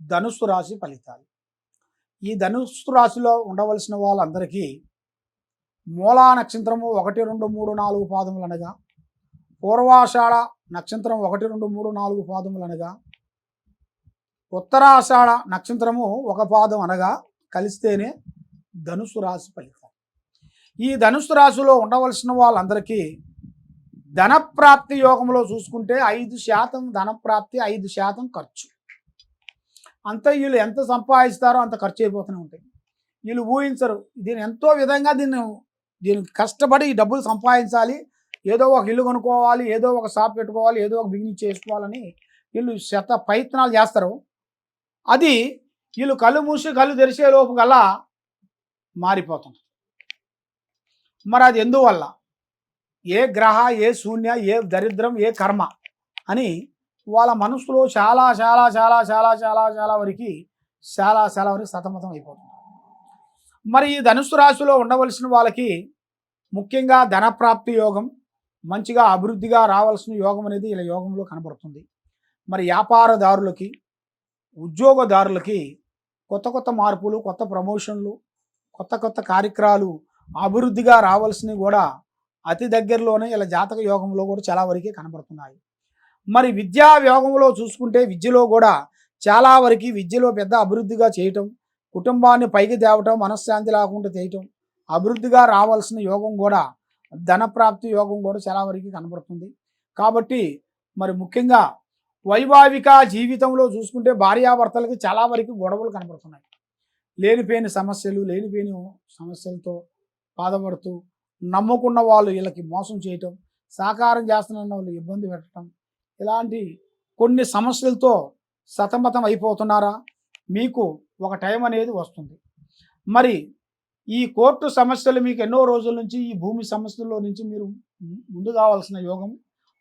ధనుస్సు రాశి ఫలితాలు. ఈ ధనుస్సు రాశిలో ఉండవలసిన వాళ్ళందరికీ మూలా నక్షత్రము ఒకటి రెండు మూడు నాలుగు పాదములు అనగా పూర్వాషాఢ నక్షత్రం ఒకటి రెండు మూడు నాలుగు పాదములు అనగా ఉత్తరాషాఢ నక్షత్రము ఒక పాదం అనగా కలిస్తేనే ధనుసు రాశి ఫలితాలు. ఈ ధనుసు రాశిలో ఉండవలసిన వాళ్ళందరికీ ధనప్రాప్తి యోగంలో చూసుకుంటే ఐదు శాతం ధనప్రాప్తి ఐదు శాతం ఖర్చు. అంత వీళ్ళు ఎంత సంపాదిస్తారో అంత ఖర్చు అయిపోతూనే ఉంటాయి. వీళ్ళు ఊహించరు. దీన్ని ఎంతో విధంగా దీన్ని దీనికి కష్టపడి ఈ డబ్బులు సంపాదించాలి. ఏదో ఒక ఇల్లు కొనుక్కోవాలి ఏదో ఒక షాప్ పెట్టుకోవాలి ఏదో ఒక బిజినెస్ చేసుకోవాలని వీళ్ళు శత ప్రయత్నాలు చేస్తారు. అది వీళ్ళు కళ్ళు మూసి కళ్ళు తెరిచే లోపు గల మారిపోతుంది. మరి అది ఎందువల్ల? ఏ గ్రహ ఏ శూన్య ఏ దరిద్రం ఏ కర్మ అని వాళ్ళ మనసులో చాలా చాలా చాలా చాలా చాలా చాలా వరకు చాలా చాలా వరకు సతమతం అయిపోతుంది. మరి ఈ ధనుసు రాశిలో ఉండవలసిన వాళ్ళకి ముఖ్యంగా ధనప్రాప్తి యోగం మంచిగా అభివృద్ధిగా రావాల్సిన యోగం అనేది ఇలా యోగంలో కనబడుతుంది. మరి వ్యాపారదారులకి ఉద్యోగదారులకి కొత్త కొత్త మార్పులు కొత్త ప్రమోషన్లు కొత్త కొత్త కార్యక్రమాలు అభివృద్ధిగా రావాల్సినవి కూడా అతి దగ్గరలోనే ఇలా జాతక యోగంలో కూడా చాలా వరకే కనబడుతున్నాయి. మరి విద్యా యోగంలో చూసుకుంటే విద్యలో కూడా చాలా వరకు విద్యలో పెద్ద అభివృద్ధిగా చేయటం కుటుంబాన్ని పైకి తేవటం మనశ్శాంతి లేకుండా చేయటం అభివృద్ధిగా రావాల్సిన యోగం కూడా ధనప్రాప్తి యోగం కూడా చాలా వరకు కనబడుతుంది. కాబట్టి మరి ముఖ్యంగా వైవాహిక జీవితంలో చూసుకుంటే భార్యాభర్తలకి చాలా వరకు గొడవలు కనబడుతున్నాయి. లేనిపోయిన సమస్యలు లేనిపోయిన సమస్యలతో బాధపడుతూ నమ్ముకున్న వాళ్ళు వీళ్ళకి మోసం చేయటం సహకారం చేస్తున్న వాళ్ళు ఇబ్బంది పెట్టడం ఇలాంటి కొన్ని సమస్యలతో సతమతం అయిపోతున్నారా? మీకు ఒక టైం అనేది వస్తుంది. మరి ఈ కోర్టు సమస్యలు మీకు ఎన్నో రోజుల నుంచి ఈ భూమి సమస్యల్లో నుంచి మీరు ముందు కావాల్సిన యోగం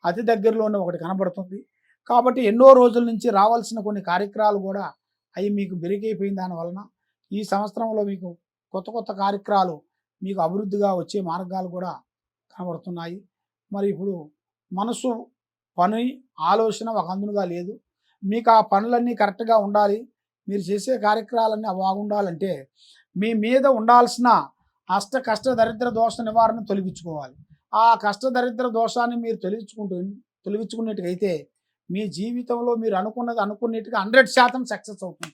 అతి దగ్గరలోనే ఒకటి కనబడుతుంది. కాబట్టి ఎన్నో రోజుల నుంచి రావాల్సిన కొన్ని కార్యక్రమాలు కూడా అవి మీకు బెరికైపోయిన దాని వలన ఈ సంవత్సరంలో మీకు కొత్త కొత్త కార్యక్రమాలు మీకు అభివృద్ధిగా వచ్చే మార్గాలు కూడా కనబడుతున్నాయి. మరి ఇప్పుడు మనసు పని ఆలోచన ఒక అందునుగా లేదు. మీకు ఆ పనులన్నీ కరెక్ట్గా ఉండాలి. మీరు చేసే కార్యక్రమాలన్నీ బాగుండాలంటే మీ మీద ఉండాల్సిన అష్ట కష్ట దరిద్ర దోష నివారణ తొలగించుకోవాలి. ఆ కష్ట దరిద్ర దోషాన్ని మీరు తొలగించుకుంటూ అయితే మీ జీవితంలో మీరు అనుకున్నది అనుకున్నట్టుగా హండ్రెడ్ శాతం సక్సెస్ అవుతుంది.